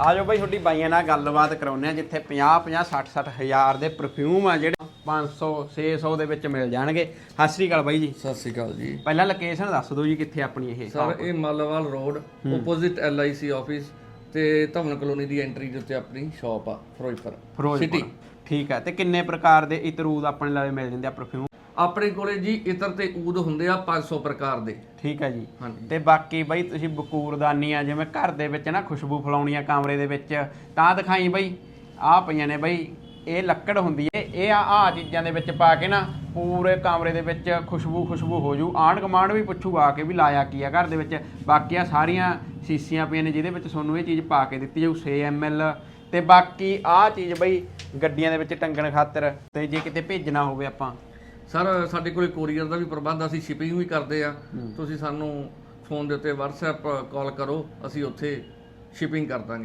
ਆਜੋ ਬਾਈ ਤੁਹਾਡੀ ਬਾਈਆਂ ਨਾਲ ਗੱਲਬਾਤ ਕਰਾਉਂਦੇ ਆ ਜਿੱਥੇ 50 50 60 60 ਹਜ਼ਾਰ ਦੇ ਪਰਫਿਊਮ ਆ ਜਿਹੜੇ 500 600 ਦੇ ਵਿੱਚ ਮਿਲ ਜਾਣਗੇ। ਸਤਿ ਸ੍ਰੀ ਅਕਾਲ ਬਾਈ ਜੀ। ਸਤਿ ਸ਼੍ਰੀ ਅਕਾਲ ਜੀ। ਪਹਿਲਾਂ ਲੋਕੇਸ਼ਨ ਦੱਸ ਦਿਓ ਜੀ ਕਿੱਥੇ ਆਪਣੀ ਇਹ? ਸਰ ਇਹ Malawal road opposite LIC office ਤੇ ਧਵਨ ਕਲੋਨੀ ਦੀ ਐਂਟਰੀ ਦੇ ਉੱਤੇ ਆਪਣੀ ਸ਼ਾਪ ਆ ਫਿਰੋਜ਼ਪੁਰ ਫਿਰੋਜ਼ਪੁਰ। ਠੀਕ ਹੈ ਤੇ ਕਿੰਨੇ ਪ੍ਰਕਾਰ ਦੇ ਇਤਰੂਦ ਆਪਣੇ ਲਵੇ ਮਿਲ ਜਾਂਦੇ ਆ ਪਰਫਿਊਮ ਆਪਣੇ ਕੋਲੇ ਜੀ ਇਤਰ ਤੇ ਊਦ ਹੁੰਦੇ ਆ 500 ਪ੍ਰਕਾਰ ਦੇ। ਠੀਕ ਹੈ ਜੀ। ਹਾਂਜੀ। ਤੇ ਬਾਕੀ ਬਾਈ ਤੁਸੀਂ ਬਕੂਰਦਾਨੀਆਂ ਜਿਵੇਂ ਘਰ ਦੇ ਵਿੱਚ ਨਾ ਖੁਸ਼ਬੂ ਫਲਾਉਣੀਆਂ ਕਮਰੇ ਦੇ ਵਿੱਚ ਤਾਂ ਦਿਖਾਈ ਬਾਈ ਆਹ ਪਈਆਂ ਨੇ ਬਾਈ ਇਹ ਲੱਕੜ ਹੁੰਦੀ ਏ ਇਹ ਆ ਆ ਚੀਜ਼ਾਂ ਦੇ ਵਿੱਚ ਪਾ ਕੇ ਨਾ ਪੂਰੇ ਕਮਰੇ ਦੇ ਵਿੱਚ ਖੁਸ਼ਬੂ ਖੁਸ਼ਬੂ ਹੋ ਜੂ। ਆਂਢ ਕਮਾਂਡ ਵੀ ਪੁੱਛੂ ਆ ਕੇ ਵੀ ਲਾਇਆ ਕੀ ਆ ਘਰ ਦੇ ਵਿੱਚ। ਬਾਕੀ ਆ ਸਾਰੀਆਂ ਸੀਸੀਆਂ ਪਈਆਂ ਨੇ ਜਿਹਦੇ ਵਿੱਚ ਤੁਹਾਨੂੰ ਇਹ ਚੀਜ਼ ਪਾ ਕੇ ਦਿੱਤੀ ਜਾਊ 6 ml ਤੇ ਬਾਕੀ ਆਹ ਚੀਜ਼ ਬਈ ਗੱਡੀਆਂ ਦੇ ਵਿੱਚ ਟੰਗਣ ਖਾਤਰ ਤੇ ਜੇ ਕਿਤੇ ਭੇਜਣਾ ਹੋਵੇ ਆਪਾਂ। ਸਰ ਸਾਡੇ ਕੋਲੇ ਕੋਰੀਅਰ ਦਾ ਵੀ ਪ੍ਰਬੰਧ ਅਸੀਂ ਸ਼ਿਪਿੰਗ ਵੀ ਕਰਦੇ ਆ ਤੁਸੀਂ ਸਾਨੂੰ ਫੋਨ ਦੇ ਉੱਤੇ WhatsApp ਕਾਲ ਕਰੋ ਅਸੀਂ ਉੱਥੇ ਸ਼ਿਪਿੰਗ ਕਰ ਦਾਂਗੇ।